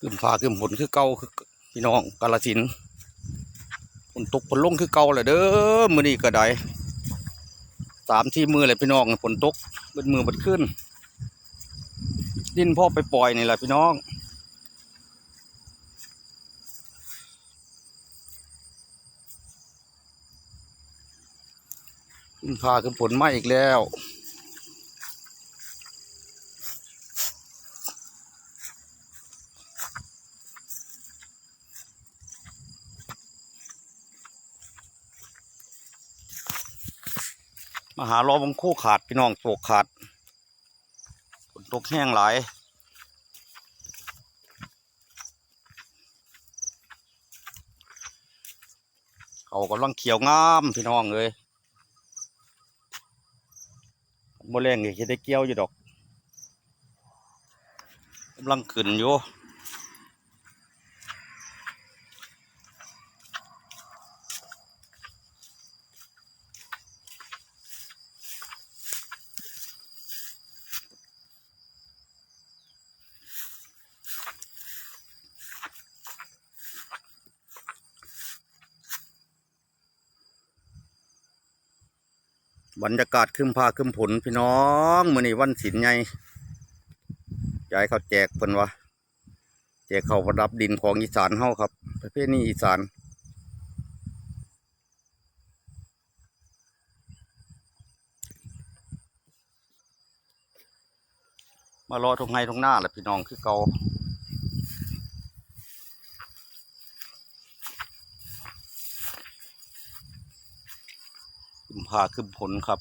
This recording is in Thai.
ขึ้นฟ้าขึ้นฝนคือเก่าคือพี่น้องกาลสินฝนตกฝนลงคือเก่าแหละเด้อมื้อนี้ก็ได้สามที่มือเลยพี่น้องฝนตกเบิดมือบิดขึ้น ดินพ่อไปปล่อยนี่แหละพี่น้องขึ้นพาขึ้นฝนมาอีกแล้ว มาหารอบงคู่ขาดพี่น้องตกขาดฝนตกแห้งหลายเขากำลังเขียวงามพี่น้องเลยโมแรงนี่จะได้เกี่ยวอยู่ดอกกำลังขึ้นอยู่ บรรยากาศขึ้นพาขึ้นผลพี่น้องมื้อนี้วันศิลไงยายเขาแจกเพิ่นวะแจกเขาประดับดินของอีสานเฮาครับ ประเภทนี้อีสานมารอตรงไห้ตรงหน้าแหละพี่น้องคือเกา ขึ้นพาขึ้นผลครับ